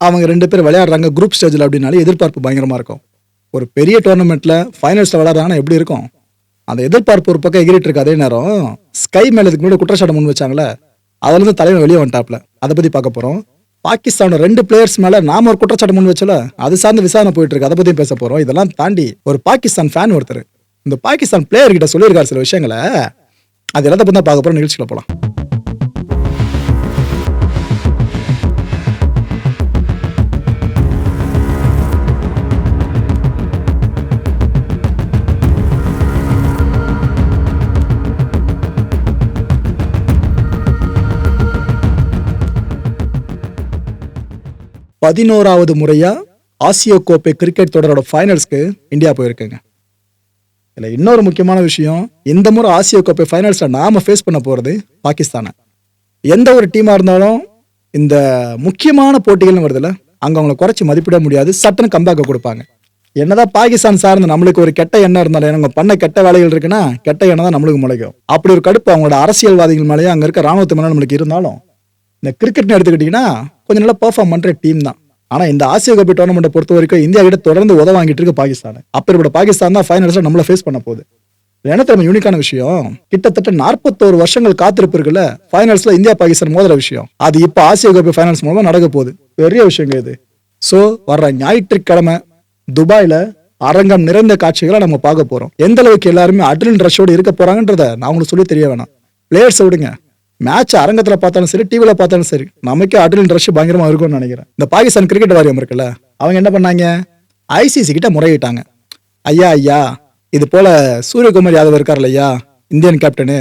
அவங்க ரெண்டு பேர் விளையாடுறாங்க குரூப் ஸ்டேஜில் அப்படின்னாலே எதிர்பார்ப்பு பயங்கரமாக இருக்கும். ஒரு பெரிய டோர்னமெண்ட்டில் ஃபைனல்ஸில் விளையாடுறாங்கன்னா எப்படி இருக்கும்? அந்த எதிர்பார்ப்பு ஒரு பக்கம் எகிரிட்டு இருக்க. அதே நேரம் ஸ்கை மேலே இதுக்கு முன்னாடி குற்றச்சாட்டு முன் வச்சாங்களே அதுலேருந்து தலைவன் வெளியே வந்துட்டாப்ல அதை பற்றி பார்க்க போகிறோம் பாகிஸ்தானோட ரெண்டு பிளேயர்ஸ் மேலே நாம ஒரு குற்றச்சாட்டு முன் வச்சல அது சார்ந்த விசாரணை போயிட்டு இருக்கு. அதை பற்றி பேச போகிறோம் இதெல்லாம் தாண்டி ஒரு பாகிஸ்தான் ஃபேன் ஒருத்தர். இந்த பாகிஸ்தான் பிளேயர் கிட்ட சொல்லியிருக்காரு சில விஷயங்களை. அது எல்லாத்த பற்றி தான் பார்க்க போகிறோம் நிகழ்ச்சியில் போகலாம் பதினோராவது முறையாக ஆசிய கோப்பை கிரிக்கெட் தொடரோட ஃபைனல்ஸ்க்கு இந்தியா போயிருக்குங்க. இல்லை இன்னொரு முக்கியமான விஷயம் இந்த முறை ஆசிய கோப்பை ஃபைனல்ஸில் நாம ஃபேஸ் பண்ண போகிறது பாகிஸ்தானை. எந்த ஒரு டீமாக இருந்தாலும் இந்த முக்கியமான போட்டிகள்னு வருதுல்ல அங்கே அவங்களை குறைச்சி மதிப்பிட முடியாது சட்டன்னு கம்பேக்கை கொடுப்பாங்க. என்னதான் பாகிஸ்தான் சார்ந்த நம்மளுக்கு ஒரு கெட்ட எண்ணம் இருந்தாலும் அவங்க பண்ண கெட்ட வேலைகள் இருக்குன்னா கெட்ட எண்ணம் தான் நம்மளுக்கு முளைக்கும். அப்படி ஒரு கடுப்பு அவங்களோட அரசியல்வாதிகள் மேலேயே அங்கே இருக்க ராணுவத்து மேலே நம்மளுக்கு இருந்தாலும் இந்த கிரிக்கெட்னு எடுத்துக்கிட்டிங்கன்னா கொஞ்சம் நல்லா பெர்ஃபார்ம் பண்ற டீம் தான். ஆனா இந்த ஆசிய கோப்பை டோர்னமெண்ட்டை பொறுத்த வரைக்கும் இந்தியா கிட்ட தொடர்ந்து உதவ வாங்கிட்டு இருக்கு பாகிஸ்தான். அப்பேற்பட்ட பாகிஸ்தான் தான் ஃபைனல்ஸ்ல நம்மள ஃபேஸ் பண்ண போகுது. இதுல நம்ம யூனிக்கான விஷயம்? கிட்டத்தட்ட நாற்பத்தோரு வருஷங்கள் காத்திருப்பு இருக்குல்ல ஃபைனல்ஸ்ல இந்தியா பாகிஸ்தான் மோதுற விஷயம். அது இப்ப ஆசிய கோப்பை ஃபைனல்ஸ் மூலமா நடக்க போகுது. பெரிய விஷயங்க இது. சோ வர்ற ஞாயிற்றுக்கிழமை துபாயில அரங்கம் நிறைந்த காட்சிகளை நம்ம பார்க்க போறோம். எந்த அளவுக்கு எல்லாருமே அட்ரின் ரஷோடு இருக்க போறாங்கன்றத நான் உங்களுக்கு சொல்லி தெரிய வேணாம். பிளேயர்ஸ் விடுங்க. மேட்ச் அரங்கத்தில் பார்த்தாலும் சரி டிவியில் பார்த்தாலும் சரி நமக்கே அட்ரின் ரஷ் பயங்கரமாக இருக்கும்னு நினைக்கிறேன். இந்த பாகிஸ்தான் கிரிக்கெட் வாரியம் இருக்குல்ல அவங்க என்ன பண்ணாங்க? ஐசிசி கிட்ட முறையிட்டாங்க. ஐயா ஐயா இது போல சூரியகுமார் யாதவ் இருக்கார் இல்லையா இந்தியன் கேப்டனு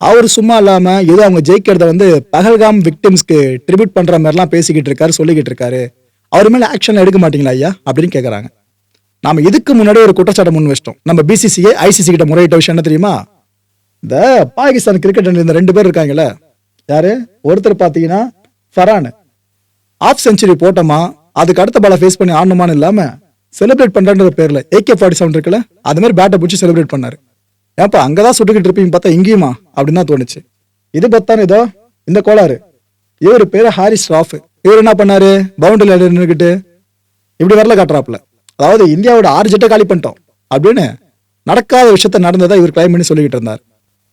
அவர் சும்மா இல்லாமல் ஏதோ அவங்க ஜெயிக்கிறத வந்து பகல்காம் விக்டிம்ஸ்க்கு ட்ரிபியூட் பண்ணுற மாதிரிலாம் பேசிக்கிட்டு இருக்காரு சொல்லிக்கிட்டு இருக்காரு. அவர் மேலே ஆக்ஷன் எடுக்க மாட்டீங்களா ஐயா? அப்படின்னு கேட்குறாங்க நாம் இதுக்கு முன்னாடி ஒரு குற்றச்சாட்டை முன் வச்சிட்டோம். நம்ம பிசிசிஐ ஐசிசி கிட்ட முறையிட்ட விஷயம் என்ன தெரியுமா? இந்த பாகிஸ்தான் கிரிக்கெட் இந்த ரெண்டு பேர் இருக்காங்களே யாரு? ஒருத்தர் பாத்தீங்கன்னா ஃபரான். ஆஃப் செஞ்சுரி போட்டோமா அதுக்கு அடுத்த பால ஃபேஸ் பண்ணி ஆடணுமான்னு இல்லாம செலிப்ரேட் பண்றன்ற பேர்ல ஏகே ஃபார்ட்டி செவன் இருக்குல்ல அது மாதிரி பேட்டை பிடிச்சி செலிப்ரேட் பண்ணாரு. ஏப்பா அங்கதான் சுட்டுக்கிட்டு இருப்பீங்க பார்த்தா இங்கேயுமா? அப்படின்னு தான் தோணுச்சு. இது பார்த்தானே இதோ இந்த கோளாறு. இவர் பேரு ஹாரிஸ் ராஃப். இவர் என்ன பண்ணாரு? பவுண்டரியில் நின்றுக்கிட்டு இப்படி வரல காட்டுறாப்புல. அதாவது இந்தியாவோட ஆறு ஜெட்டை காலி பண்ணிட்டோம் அப்படின்னு நடக்காத விஷயத்த நடந்ததா இவர் கிளைம் பண்ணி சொல்லிக்கிட்டு இருந்தார்.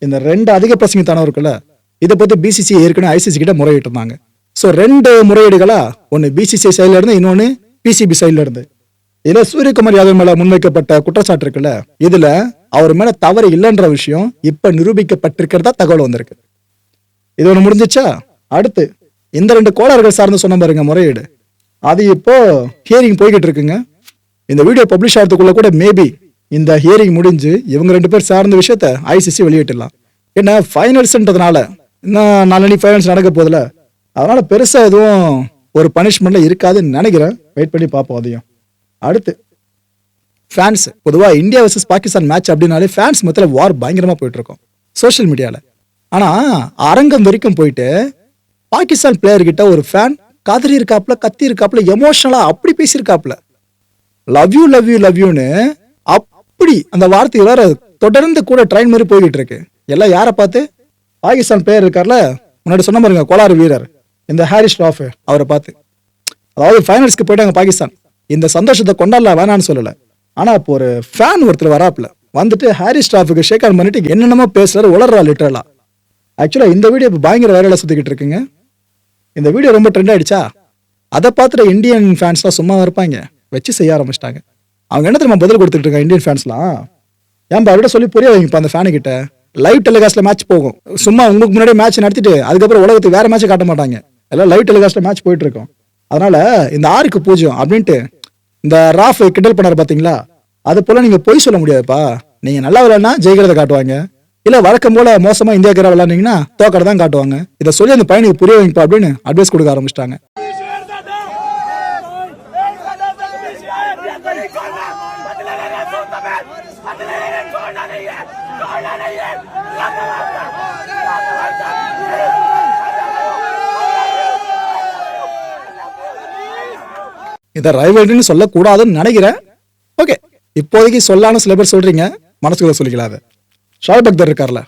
இந்த ரெண்டு அதிக பிரசங்கத்தானவருக்குள்ள இதை பத்தி பிசிசி ஏற்கனவே ஐசிசி கிட்ட முறையிட்டு இருந்தாங்க ஸோ ரெண்டு முறையீடுகளா? ஒன்னு பிசிசி சைட்ல இருந்து இன்னொன்னு பிசிபி சைட்ல இருந்து. இதுல சூரியகுமார் யாதவ் மேல முன்வைக்கப்பட்ட குற்றச்சாட்டு இருக்குல்ல இதுல அவர் மேல தவறு இல்லைன்ற விஷயம் இப்ப நிரூபிக்கப்பட்டிருக்கிறதா தகவல் வந்திருக்கு. இது ஒன்று முடிஞ்சிச்சா? அடுத்து இந்த ரெண்டு கோளாறுகள் சார்ந்து சொன்ன பாருங்க முறையீடு. அது இப்போ ஹியரிங் போய்கிட்டு இருக்குங்க. இந்த வீடியோ பப்ளிஷ் ஆகிறதுக்குள்ள கூட மேபி இந்த ஹியரிங் முடிஞ்சு இவங்க ரெண்டு பேர் சார்ந்த விஷயத்த ஐசிசி வெளியிட்டலாம் ஏன்னா ஃபைனல்ஸ்ன்றதுனால இன்னும் நாலு ஃபைனல்ஸ் நடக்க போதில்ல அதனால் பெருசாக எதுவும் ஒரு பனிஷ்மெண்ட்டில் இருக்காதுன்னு நினைக்கிறேன். வெயிட் பண்ணி பார்ப்போம் அதையும். அடுத்து ஃபேன்ஸ் பொதுவாக இந்தியா வர்சஸ் பாகிஸ்தான் மேட்ச் அப்படின்னாலே ஃபேன்ஸ் மொத்தத்தில் வார் பயங்கரமாக போயிட்டுருக்கோம். சோஷியல் மீடியாவில் ஆனால் அரங்கம் வரைக்கும் போயிட்டு பாகிஸ்தான் பிளேயர்கிட்ட ஒரு ஃபேன் கதறி இருக்காப்புல கத்தி இருக்காப்புல எமோஷனலாக அப்படி பேசியிருக்காப்புல. Love you love you love யூன்னு அப்படி அந்த வார்த்தை வேற தொடர்ந்து கூட ட்ரெயின் மாதிரி போய்கிட்டு இருக்கு. எல்லாம் யாரை பார்த்து? பாகிஸ்தான் பிளேயர் இருக்கார்ல முன்னாடி சொன்ன பாருங்க கோலாறு வீரர். இந்த ஹாரிஸ் ராஃப் அவரை பார்த்து. அதாவது ஃபைனல்ஸ்க்கு போயிட்டாங்க பாகிஸ்தான். இந்த சந்தோஷத்தை கொண்டாடலாம் வேணான்னு சொல்லலை. ஆனால் இப்போ ஒரு ஃபேன் ஒருத்தர் வராப்புல வந்துட்டு ஹாரிஸ் ஸ்டாஃபுக்கு ஷேக் ஆன் பண்ணிட்டு என்னென்னமோ பேசுறாரு உளறா லிட்டரலா ஆக்சுவலாக இந்த வீடியோ இப்போ பயங்கர வைரலா சுத்திக்கிட்டு இருக்குங்க. இந்த வீடியோ ரொம்ப ட்ரெண்ட் ஆயிடுச்சா? அதை பார்த்துட்டு இந்தியன் ஃபேன்ஸ்லாம் சும்மா இருப்பாங்க. வச்சு செய்ய ஆரம்பிச்சிட்டாங்க. அவங்க என்ன தெரியுமா பதில் கொடுத்துட்டு இருக்காங்க இந்தியன் ஃபேன்ஸ்லாம் ஏன்பா அவர்கிட்ட சொல்லி புரிய வைங்கப்பா அந்த ஃபேனுக்கிட்ட லைவ் டெலிகாஸ்ட்ல மேட்ச் போகும். சும்மா உங்களுக்கு முன்னாடியே மேட்ச் நடத்திட்டு அதுக்கப்புறம் உலகத்துக்கு வேற மேட்ச் காட்ட மாட்டாங்க. எல்லாம் லைவ் டெலிகாஸ்ட்ல மேட்ச் போயிட்டு இருக்கும். அதனால இந்த ஆறுக்கு பூஜ்யம் அப்படின்ட்டு இந்த ராஃப் கிண்டல் பண்ணார் பாத்தீங்களா? அது போல நீங்க பொய் சொல்ல முடியாதுப்பா. நீங்க நல்லா விளையாடினா ஜெயிக்கிறத காட்டுவாங்க. இல்ல வழக்கம் போல மோசமா இந்தியாக்கார விளையாடுனீங்கன்னா தோக்கடை தான் காட்டுவாங்க. இதை சொல்லி அந்த பையனுக்கு புரிய வைங்கப்பா அப்படின்னு அட்வைஸ் கொடுக்க ஆரம்பிச்சிட்டாங்க. இதை ரைவல்ரின்னு சொல்லக்கூடாதுன்னு நினைக்கிறேன். ஓகே இப்போதைக்கு சொல்லான்னு சில பேர் சொல்றீங்க. மனசுக்குள்ள சொல்லிக்கலாம் அதை ஷாயிப் அக்தர் இருக்கார்ல.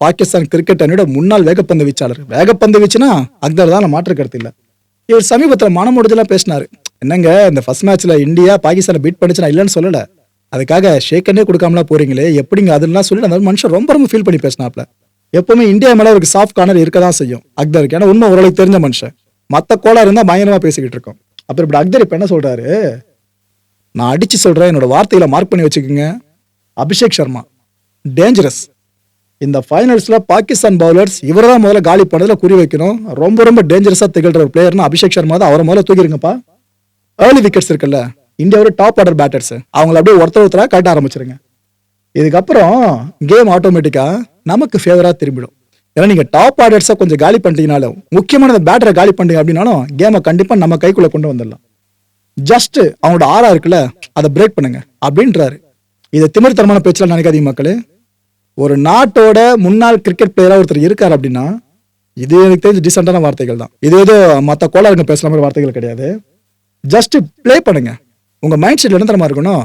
பாகிஸ்தான் கிரிக்கெட் அணியோட முன்னாள் வேகப்பந்து வீச்சாளர். வேகப்பந்து வீச்சுனா அக்தர் தான் மாற்று கருத்து இல்லை. இவர் சமீபத்தில் மனம் முடிஞ்செல்லாம் பேசினாரு. என்னங்க இந்த ஃபர்ஸ்ட் மேட்ச்ல இந்தியா பாகிஸ்தானை பீட் பண்ணிச்சு நான் இல்லைன்னு சொல்லலை. அதுக்காக ஷேக்கனே கொடுக்காமலாம் போறீங்களே? எப்படிங்க அதெல்லாம் சொல்லி அந்த மனுஷன் ரொம்ப ரொம்ப ஃபீல் பண்ணி பேசினாப்ல எப்பவுமே இந்தியா மேலே அவருக்கு சாஃப்ட் கார்னர் இருக்க தான் செய்யும். அக்தருக்கு. ஏன்னா உண்மை ஓரளவுக்கு தெரிஞ்ச மனுஷன். மற்ற கோலா இருந்தால் பயங்கரமாக பேசிக்கிட்டு இருக்கோம். அப்புறம் இப்படி அக்தர் இப்போ என்ன சொல்கிறாரு நான் அடித்து சொல்கிறேன் என்னோடய வார்த்தையில் மார்க் பண்ணி வச்சுக்கோங்க. அபிஷேக் சர்மா டேஞ்சரஸ் இந்த ஃபைனல்ஸில் பாகிஸ்தான் பவுலர்ஸ் இவர் தான் முதல்ல காலி பண்ணதில் குறி வைக்கணும். ரொம்ப ரொம்ப டேஞ்சரஸாக திகழ்கிற ஒரு பிளேயர்னா அபிஷேக் சர்மா தான். அவரை முதல்ல தூக்கிருங்கப்பா ஏர்லி விக்கெட்ஸ் இருக்குல்ல இந்தியாவோட டாப் ஆர்டர் பேட்டர்ஸ் அவங்கள அப்படியே ஒருத்தர் ஒருத்தராக காட்ட ஆரம்பிச்சிருங்க. இதுக்கப்புறம் கேம் ஆட்டோமேட்டிக்காக நமக்கு ஃபேவராக திரும்பிடும். ஏன்னா நீங்க டாப் ஆர்டர்ஸை கொஞ்சம் காலி பண்ணிட்டீங்கனாலும் முக்கியமான பேட்டரை காலி பண்ணுங்க அப்படின்னாலும் கேமை கண்டிப்பாக நம்ம கைக்குள்ள கொண்டு வந்துடலாம். ஜஸ்ட் அவங்களோட ஆறா இருக்குல்ல அதை பிரேக் பண்ணுங்க அப்படின்றாரு. இதை திமிர்த்தனமான பேச்செல்லாம் நினைக்காதீங்க மக்களே. ஒரு நாட்டோட முன்னாள் கிரிக்கெட் பிளேயராக ஒருத்தர் இருக்கார் அப்படின்னா இது எனக்கு தெரிஞ்ச டீசெண்டான வார்த்தைகள் தான். இது ஏதோ மற்ற கோளாறுங்க பேசுற மாதிரி வார்த்தைகள் கிடையாது. ஜஸ்ட் ப்ளே பண்ணுங்க. உங்க மைண்ட் செட் என்ன தரமா இருக்கணும்.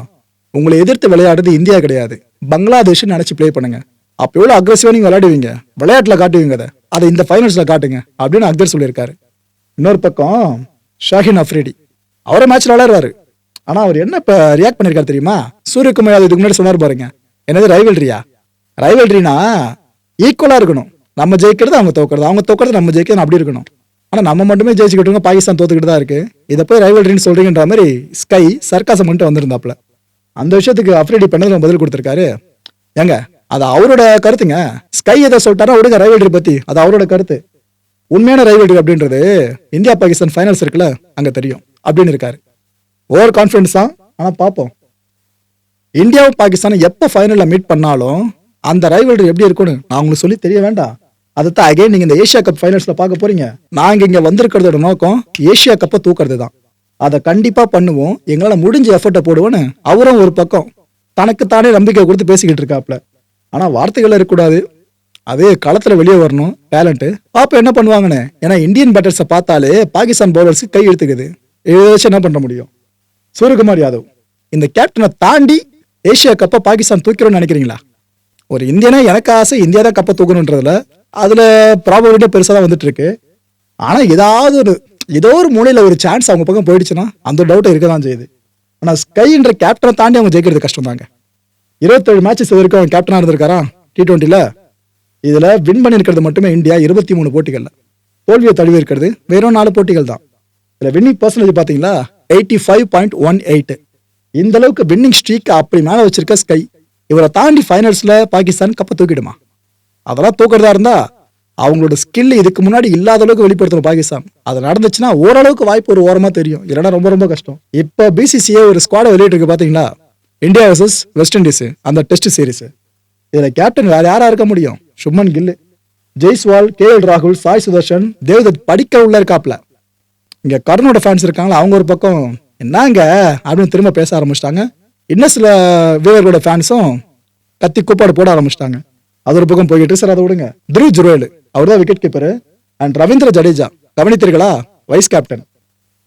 உங்களை எதிர்த்து விளையாடுறது இந்தியா கிடையாது. பங்களாதேஷ் நினைச்சு ப்ளே பண்ணுங்க. அப்போ எவ்வளோ அக்ரஸிவாக நீங்கள் விளையாடுவீங்க? விளையாட்டில் காட்டுவீங்க அதை. அதை இந்த ஃபைனல்ஸில் காட்டுங்க அப்படின்னு அக்தர் சொல்லியிருக்காரு. இன்னொரு பக்கம் ஷாஹின் அஃப்ரிடி. அவரே மேட்ச்சில் விளையாடுறாரு. ஆனால் அவர் என்ன இப்போ ரியாக்ட் பண்ணியிருக்காரு தெரியுமா? சூரியகுமார் யாதவ் இதுக்கு முன்னாடி சொன்னார் பாருங்க. என்னது ரைவல்ரியா ரைவல்ரினா ஈக்குவலாக இருக்கணும். நம்ம ஜெயிக்கிறது அவங்க தோக்கிறது. அவங்க தோக்கிறது நம்ம ஜெயிக்கிறது அப்படி இருக்கணும். ஆனால் நம்ம மட்டுமே ஜெயிச்சுக்கிட்டு பாகிஸ்தான் தோத்துக்கிட்டு தான் இருக்குது இதை போய் ரைவல்ரின்னு சொல்கிறீங்கன்ற மாதிரி ஸ்கை சர்க்காசம் பண்ணிட்டு வந்திருந்தாப்புல. அந்த விஷயத்துக்கு அஃப்ரிடி பண்ணதில் பதில் கொடுத்துருக்காரு. ஏங்க அது அவரோட கருத்துங்க. ஸ்கை எதை சொல்லிட்டாரா விடுங்க ரைவல்ரி பத்தி. அது அவரோட கருத்து. உண்மையான ரைவல்ரி அப்படின்றது இந்தியா பாகிஸ்தான் ஃபைனல்ஸ் இருக்குல்ல அங்க தெரியும். அப்படின்னு இருக்காரு. ஓவர் கான்ஃபிடன்ஸ் தான் ஆனா பார்ப்போம். இந்தியாவும் பாகிஸ்தானும் எப்போ ஃபைனலில் மீட் பண்ணாலும் அந்த ரைவல்ரி எப்படி இருக்கும்னு நான் உங்களுக்கு சொல்லி தெரிய வேண்டாம். அதைத்தான் அகைன் நீங்க இந்த ஏஷியா கப் ஃபைனல்ஸ்ல பார்க்க போறீங்க. நாங்க இங்க வந்திருக்கிறதோட நோக்கம் ஏஷியா கப்பை தூக்குறது தான் அதை கண்டிப்பா பண்ணுவோம். எங்களால் முடிஞ்ச எஃபர்ட்டை போடுவோன்னு அவரும் ஒரு பக்கம். தனக்கு தானே நம்பிக்கை கொடுத்து பேசிக்கிட்டு இருக்காப்ல ஆனா வார்த்தைகள் இருக்கக்கூடாது. அதே களத்துல வெளியே வரணும் டேலண்ட் பாப்ப என்ன பண்ணுவாங்கன்னு? ஏன்னா இந்தியன் பேட்டர்ஸை பார்த்தாலே பாகிஸ்தான் பவுலர்ஸ்க்கு கை எடுத்துக்குது இதை வச்சு என்ன பண்ண முடியும்? சூரியகுமார் யாதவ். இந்த கேப்டனை தாண்டி ஏஷியா கப்பை பாகிஸ்தான் தூக்கிறோம்னு நினைக்கிறீங்களா? ஒரு இந்தியனா எனக்கு ஆசை இந்தியா தான் கப்பை தூக்கணுன்றதுல. அதுல ப்ராபபிலிட்டி பெருசா தான் வந்துட்டு இருக்கு ஆனா ஏதாவது ஒரு ஏதோ ஒரு மூலையில ஒரு சான்ஸ் அவங்க பக்கம் போயிடுச்சுன்னா அந்த டவுட்டை இருக்க தான் செய்யுது. ஆனா ஸ்கைன்ற கேப்டனை தாண்டி அவங்க ஜெயிக்கிறது கஷ்டம் தாங்க இருபத்தேழு மேட்சஸ் வரைக்கும் அவன் கேப்டனாக இருந்திருக்காரா? டி டுவெண்ட்டில இதில் வின் பண்ணியிருக்கிறது மட்டுமே இந்தியா இருபத்தி மூணு போட்டிகளில். தோல்வியை தழுவி இருக்கிறது. வெறும் நாலு போட்டிகள் தான். இதில் வின்னிங் பர்சன்டேஜ் பார்த்தீங்களா? Eighty five point one eight இந்த அளவுக்கு வின்னிங் ஸ்ட்ரீக்கை அப்படி மேலே வச்சிருக்க ஸ்கை இவரை தாண்டி ஃபைனல்ஸில் பாகிஸ்தான் கப்பை தூக்கிடுமா? அதெல்லாம் தூக்குறதா இருந்தா அவங்களோட ஸ்கில் இதுக்கு முன்னாடி இல்லாத அளவுக்கு வெளிப்படுத்தணும் பாகிஸ்தான். அது நடந்துச்சுன்னா ஓரளவுக்கு வாய்ப்பு ஒரு ஓரமாக தெரியும். இல்லைன்னா ரொம்ப ரொம்ப கஷ்டம். இப்போ பிசிசிஏ ஒரு ஸ்குவாடை வெளியிட்டிருக்கு பார்த்தீங்களா? இந்தியா வர்சஸ் வெஸ்ட் இண்டீஸ் அந்த டெஸ்ட் சீரிஸ் இதுல கேப்டன் வேற யாரா இருக்க முடியும்? சுப்மன் கில் ஜெய்ஸ்வால் கே எல் ராகுல் சாய் சுதர்ஷன் தேவ்தத் படிக்க உள்ள இருக்காப்ல. இங்க கருணோட ஃபேன்ஸ் இருக்காங்களா? அவங்க ஒரு பக்கம் என்னங்க? அப்படின்னு திரும்ப பேச ஆரம்பிச்சிட்டாங்க. இன்னும் சில வீரர்களோட ஃபேன்ஸும் கத்தி கூப்பாடு போட ஆரம்பிச்சிட்டாங்க. அது ஒரு பக்கம் போய்கிட்டு சார் அதை விடுங்க. துருவ் ஜுரோயல். அவர் தான் wicket keeper and Ravindra Jadeja. கவனித்தீர்களா? வைஸ் கேப்டன்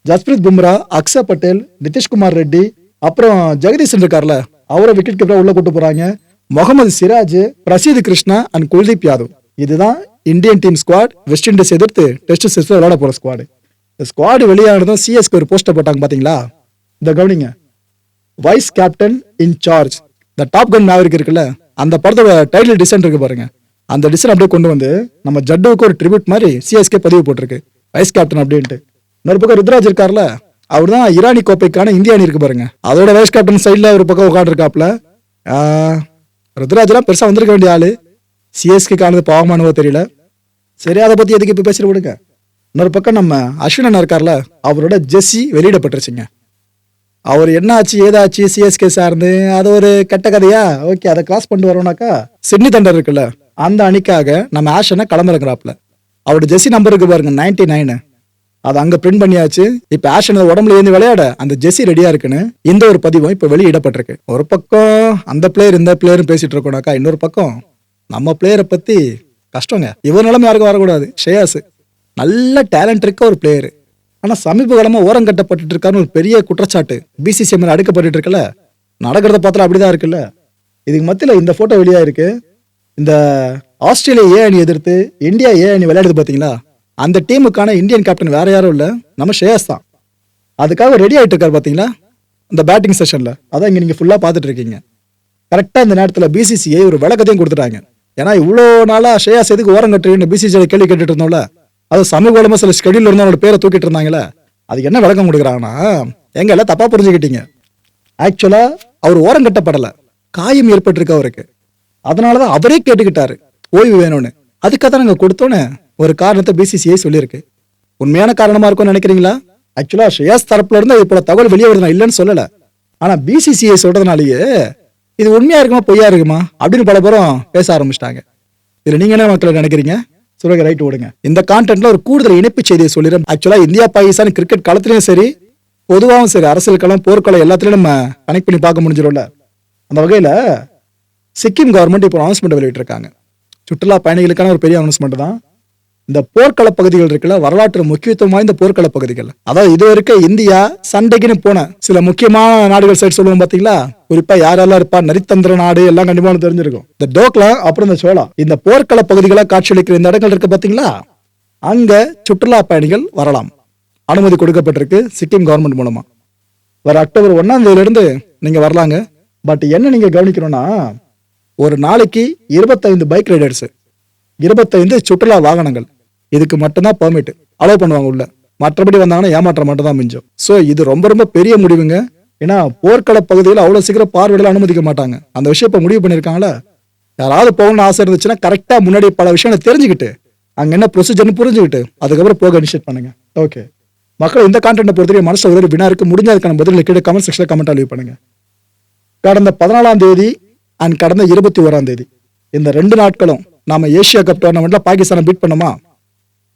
ஜஸ்பிரித் பும்ரா அக்ஷர் பட்டேல் நிதிஷ்குமார் ரெட்டி அப்புறம் ஜெகதீசன் இருக்கார்ல அவரை விக்கெட் கீப்பரா உள்ள கூட்டு போறாங்க. முகமது சிராஜ் பிரசீத் கிருஷ்ணா அண்ட் குல்தீப் யாதவ். இதுதான் Indian team squad West Indies எதிர்த்து டெஸ்ட் சீரிஸ்ல விளையாட போற ஸ்குவாடு இந்த ஸ்குவாடு வெளியானதும் சிஎஸ்க்கு ஒரு போஸ்டர் போட்டாங்க பாத்தீங்களா? இந்த கவனிங்க. வைஸ் கேப்டன் இன் சார்ஜ் இந்த டாப் கன் மேவரிக் இருக்குல்ல அந்த படத்தோட டைட்டில் டிசைன் இருக்கு பாருங்க. அந்த டிசைன் அப்படியே கொண்டு வந்து நம்ம ஜட்டுவுக்கு ஒரு ட்ரிபியூட் மாதிரி சிஎஸ்கே பதிவு போட்டிருக்கு. வைஸ் கேப்டன் அப்படின்ட்டு. இன்னொரு பக்கம் ருத்ராஜ் இருக்கார்ல அவர் தான் ஈரானி கோப்பைக்கான இந்திய அணி இருக்கு பாருங்க. அதோட வைஸ் கேப்டன் சைடில் ஒரு பக்கம் உட்காந்துருக்காப்ல ருத்ராஜ்லாம் பெருசாக வந்திருக்க வேண்டிய ஆள். சிஎஸ்கே காணது பாவமானவோ தெரியல. சரி அதை பற்றி எதுக்கு இப்போ பேசிட்டு விடுங்க. இன்னொரு பக்கம் நம்ம அஸ்வின் அண்ணா இருக்கார்ல அவரோட ஜெஸ்ஸி வெளியிடப்பட்டுருச்சுங்க. அவர் என்ன ஆச்சு ஏதாச்சு சிஎஸ்கே சார்ந்து அது ஒரு கெட்ட கதையா? ஓகே அதை கிராஸ் பண்ணிட்டு வரோம்னாக்கா சிட்னி தண்டர் இருக்குல்ல அந்த அணிக்காக நம்ம ஆஷனை களமிறங்குறாப்ல. அவரோட ஜெஸ்ஸி நம்பர் இருக்கு பாருங்க நைன்டி நைனு அதை அங்க பிரிண்ட் பண்ணியாச்சு. இப்ப ஆஷன் உடம்புல ஏந்தி விளையாட? அந்த ஜெஸ்ஸி ரெடியா இருக்குன்னு இந்த ஒரு பதிவும் இப்ப வெளியிடப்பட்டிருக்கு ஒரு பக்கம் அந்த பிளேயர் இந்த பிளேயரும் பேசிட்டு இருக்கோம்னாக்கா இன்னொரு பக்கம் நம்ம பிளேயரை பத்தி கஷ்டங்க. இவர் நிலைமை யாருக்கும் வரக்கூடாது. ஷேயாஸ் நல்ல டேலண்ட் இருக்க ஒரு பிளேயர் ஆனா சமீப காலமா ஓரம் கட்டப்பட்டு இருக்காருன்னு ஒரு பெரிய குற்றச்சாட்டு. பிசிசிஎம் மேல அடுக்கப்பட்டு இருக்குல்ல? நடக்கிறத பார்த்தா அப்படிதான் இருக்குல்ல? இதுக்கு மத்தியில் இந்த போட்டோ வெளியாக இருக்கு இந்த ஆஸ்திரேலியா ஏ அணி எதிர்த்து இந்தியா ஏ அணி விளையாடுது பாத்தீங்களா? அந்த டீமுக்கான இந்தியன் கேப்டன் வேற யாரும் இல்லை. நம்ம ஷேயஸ் தான். அதுக்காக ரெடி ஆகிட்டு இருக்கார் பார்த்தீங்களா இந்த பேட்டிங் செஷனில் அதான் இங்கே நீங்கள் ஃபுல்லாக பார்த்துட்டு இருக்கீங்க. கரெக்டாக இந்த நேரத்தில் பிசிசிஐ ஒரு விளக்கத்தையும் கொடுத்துட்டாங்க. ஏன்னா இவ்வளோ நாளா ஷேயாஸ் எதுக்கு ஓரம் கட்டுறீங்க பிசிசிஐ கேள்வி கேட்டுட்டு இருந்தோம்ல. அது சமூக சில ஸ்கெடியூல் இருந்தவங்களோட பேரை தூக்கிட்டு இருந்தாங்களே அது என்ன விளக்கம் கொடுக்குறாங்கன்னா எங்க எல்லாம் தப்பாக புரிஞ்சுக்கிட்டீங்க. ஆக்சுவலாக அவர் ஓரம் கட்டப்படலை. காயம் ஏற்பட்டிருக்கு அவருக்கு. அதனாலதான் அவரே கேட்டுக்கிட்டாரு. ஓய்வு வேணும்னு. அதுக்காக தான் நாங்கள் கொடுத்தோன்னு ஒரு காரணத்தை பிசிசிஐ சொல்லியிருக்கு. உண்மையான காரணமா இருக்கும்னு நினைக்கிறீங்களா? ஆக்சுவலா ஷேஸ் தரப்புல இருந்து இப்போ தகவல் வெளியே வருது நான் இல்லைன்னு சொல்லலை. ஆனா பிசிசிஐ சொல்றதுனாலயே இது உண்மையா இருக்குமா பொய்யா இருக்குமா அப்படின்னு பல பேரும் பேச ஆரம்பிச்சிட்டாங்க. இதுல நீங்க என்ன மக்களை நினைக்கிறீங்க? சொல்லுங்க ரைட் விடுங்க இந்த கான்டென்ட்ல ஒரு கூடுதல் இணைப்பு செய்தியை சொல்லிடுறேன். ஆக்சுவலா இந்தியா பாகிஸ்தான் கிரிக்கெட் களத்துலையும் சரி பொதுவாகவும் சரி அரசியல் களம் போர்க்களம் எல்லாத்துலயும் நம்ம கனெக்ட் பண்ணி பார்க்க முடிஞ்சிடும்ல. அந்த வகையில சிக்கிம் கவர்மெண்ட் இப்போ அனௌன்ஸ்மெண்ட் வெளியிட்டிருக்காங்க. சுற்றுலா பயணிகளுக்கான ஒரு பெரிய அனௌன்ஸ்மெண்ட் தான். இந்த போர்க்கள பகுதிகள் இருக்குல்ல வரலாற்று முக்கியத்துவம் வாய்ந்த போர்க்கள பகுதிகள். அதாவது இது வரைக்கும் இந்தியா சண்டைக்குன்னு போன சில முக்கியமான நாடுகள் சைடு சொல்லுவோம் பாத்தீங்களா? குறிப்பா யாரெல்லாம் இருப்பா? நரித்தந்திர நாடு எல்லாம் கண்டிப்பா தெரிஞ்சிருக்கும். இந்த டோக்லா அப்புறம் இந்த சோளா இந்த போர்க்கள பகுதிகளை காட்சியளிக்கிற இந்த இடங்கள் இருக்கு பாத்தீங்களா? அங்க சுற்றுலா பயணிகள் வரலாம். அனுமதி கொடுக்கப்பட்டிருக்கு சிக்கிம் கவர்மெண்ட் மூலமா. வர அக்டோபர் ஒன்னாம் தேதியில இருந்து நீங்க வரலாங்க. பட் என்ன நீங்க கவனிக்கணும்னா ஒரு நாளைக்கு இருபத்தைந்து பைக் ரைடர்ஸ் இருபத்தைந்து சுற்றுலா வாகனங்கள் இதுக்கு மட்டும்தான் பெர்மிட் அலோவ் பண்ணுவாங்க உள்ள. மற்றபடி வந்தாங்கன்னா ஏமாற்றம் மட்டும் தான் மிஞ்சும். ஸோ இது ரொம்ப ரொம்ப பெரிய முடிவுங்க. ஏன்னா போர்க்கள பகுதியில் அவ்வளோ சீக்கிரம் பார்வையில அனுமதிக்க மாட்டாங்க. அந்த விஷயம் இப்போ முடிவு பண்ணியிருக்காங்களா யாராவது போகணும்னு ஆசை இருந்துச்சுன்னா கரெக்டாக முன்னாடி பல விஷயங்களை தெரிஞ்சுக்கிட்டு அங்கே என்ன ப்ரொசீஜர்னு புரிஞ்சுக்கிட்டு அதுக்கப்புறம் போக இனிஷியேட் பண்ணுங்க. ஓகே மக்கள் இந்த கான்டென்ட்டை பொறுத்தவரை மனசுல ஒரு வினா இருக்கு முடிஞ்ச அதுக்கான பதில் கீழே கமெண்ட் செக்ஷனில் கமெண்ட் லீவ் பண்ணுங்க. கடந்த பதினாலாம் தேதி அண்ட் கடந்த இருபத்தி ஓராம் தேதி. இந்த ரெண்டு நாட்களும் நாம ஏசியா கப் டோர்னமெண்ட்ல பாகிஸ்தானை பீட் பண்ணுமா?